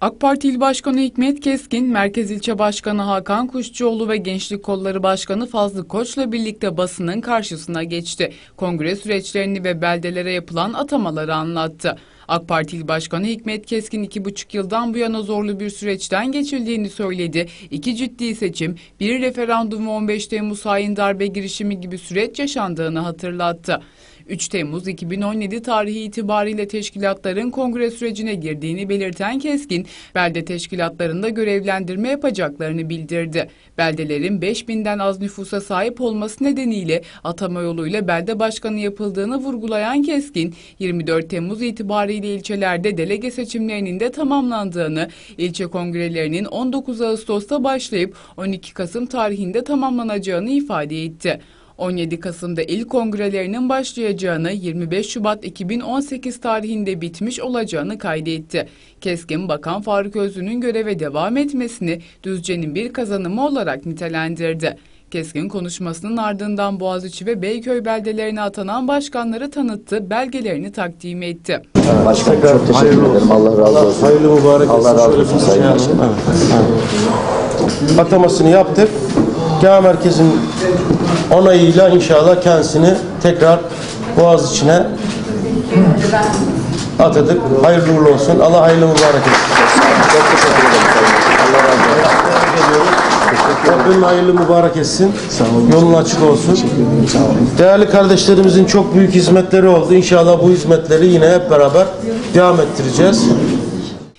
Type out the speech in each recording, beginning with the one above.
AK Parti İl Başkanı Hikmet Keskin, Merkez İlçe Başkanı Hakan Kuşçuoğlu ve Gençlik Kolları Başkanı Fazlı Koç'la birlikte basının karşısına geçti. Kongre süreçlerini ve beldelere yapılan atamaları anlattı. AK Parti İl Başkanı Hikmet Keskin iki buçuk yıldan bu yana zorlu bir süreçten geçildiğini söyledi. İki ciddi seçim, bir referandum ve 15 Temmuz hain darbe girişimi gibi süreç yaşandığını hatırlattı. 3 Temmuz 2017 tarihi itibariyle teşkilatların kongre sürecine girdiğini belirten Keskin, belde teşkilatlarında görevlendirme yapacaklarını bildirdi. Beldelerin 5000'den az nüfusa sahip olması nedeniyle atama yoluyla belde başkanı yapıldığını vurgulayan Keskin, 24 Temmuz itibariyle ilçelerde delege seçimlerinin de tamamlandığını, ilçe kongrelerinin 19 Ağustos'ta başlayıp 12 Kasım tarihinde tamamlanacağını ifade etti. 17 Kasım'da il kongrelerinin başlayacağını, 25 Şubat 2018 tarihinde bitmiş olacağını kaydetti. Keskin Bakan Faruk Özlü'nün göreve devam etmesini Düzce'nin bir kazanımı olarak nitelendirdi. Keskin konuşmasının ardından Boğaziçi ve Beyköy beldelerine atanan başkanları tanıttı, belgelerini takdim etti. Başkanım çok teşekkür ederim. Allah razı olsun. Hayırlı mübarek Allah olsun. razı olsun bir Sayın şey Başkanım. Evet. Atamasını yaptık. GA merkezin onayıyla inşallah kendisini tekrar Boğaz içine atadık. Hayırlı uğurlu olsun. Allah hayırlı mübarek etsin. Çok teşekkür ederim. Allah razı olsun. Rabbim hayırlı mübarek etsin. Yolun açık olsun. Değerli kardeşlerimizin çok büyük hizmetleri oldu. İnşallah bu hizmetleri yine hep beraber devam ettireceğiz.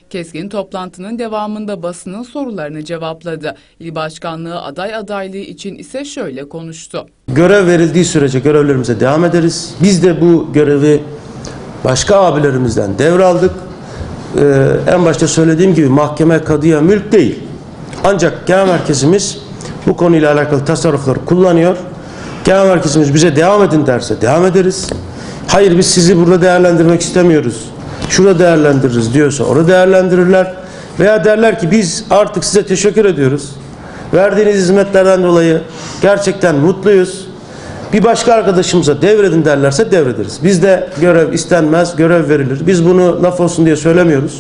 Keskin toplantının devamında basının sorularını cevapladı. İl başkanlığı aday adaylığı için ise şöyle konuştu. Görev verildiği sürece görevlerimize devam ederiz. Biz de bu görevi başka abilerimizden devraldık. Ee, en başta söylediğim gibi mahkeme kadıya mülk değil. Ancak genel merkezimiz bu konuyla alakalı tasarrufları kullanıyor. Genel merkezimiz bize devam edin derse devam ederiz. Hayır biz sizi burada değerlendirmek istemiyoruz. Şurada değerlendiririz diyorsa orada değerlendirirler. Veya derler ki biz artık size teşekkür ediyoruz. Verdiğiniz hizmetlerden dolayı gerçekten mutluyuz. Bir başka arkadaşımıza devredin derlerse devrederiz. Bizde görev istenmez, görev verilir. Biz bunu laf olsun diye söylemiyoruz.